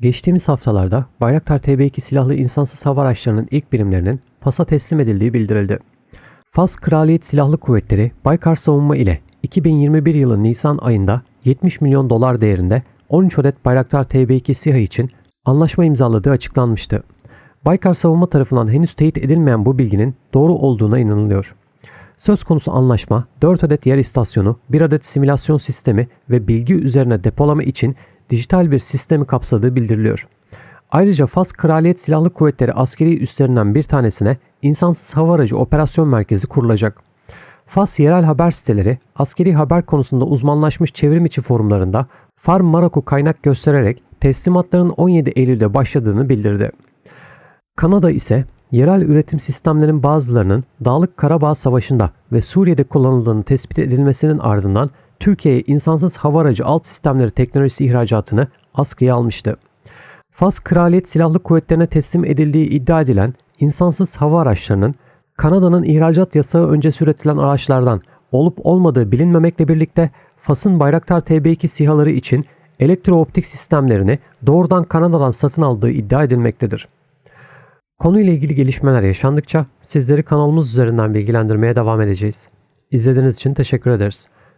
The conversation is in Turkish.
Geçtiğimiz haftalarda Bayraktar TB2 silahlı insansız hava araçlarının ilk birimlerinin Fas'a teslim edildiği bildirildi. Fas Kraliyet Silahlı Kuvvetleri Baykar Savunma ile 2021 yılı Nisan ayında 70 milyon dolar değerinde 13 adet Bayraktar TB2 SİHA için anlaşma imzaladığı açıklanmıştı. Baykar Savunma tarafından henüz teyit edilmeyen bu bilginin doğru olduğuna inanılıyor. Söz konusu anlaşma 4 adet yer istasyonu, 1 adet simülasyon sistemi ve bilgi üzerine depolama için dijital bir sistemi kapsadığı bildiriliyor. Ayrıca Fas Kraliyet Silahlı Kuvvetleri askeri üslerinden bir tanesine insansız hava aracı operasyon merkezi kurulacak. Fas yerel haber siteleri askeri haber konusunda uzmanlaşmış çevrim içi forumlarında Farm Maraku kaynak göstererek teslimatların 17 Eylül'de başladığını bildirdi. Kanada ise yerel üretim sistemlerinin bazılarının Dağlık Karabağ Savaşı'nda ve Suriye'de kullanıldığını tespit edilmesinin ardından Türkiye'ye insansız hava aracı alt sistemleri teknolojisi ihracatını askıya almıştı. Fas Kraliyet Silahlı Kuvvetlerine teslim edildiği iddia edilen insansız hava araçlarının Kanada'nın ihracat yasağı öncesi üretilen araçlardan olup olmadığı bilinmemekle birlikte Fas'ın Bayraktar TB2 SİHA'ları için elektrooptik sistemlerini doğrudan Kanada'dan satın aldığı iddia edilmektedir. Konuyla ilgili gelişmeler yaşandıkça sizleri kanalımız üzerinden bilgilendirmeye devam edeceğiz. İzlediğiniz için teşekkür ederiz.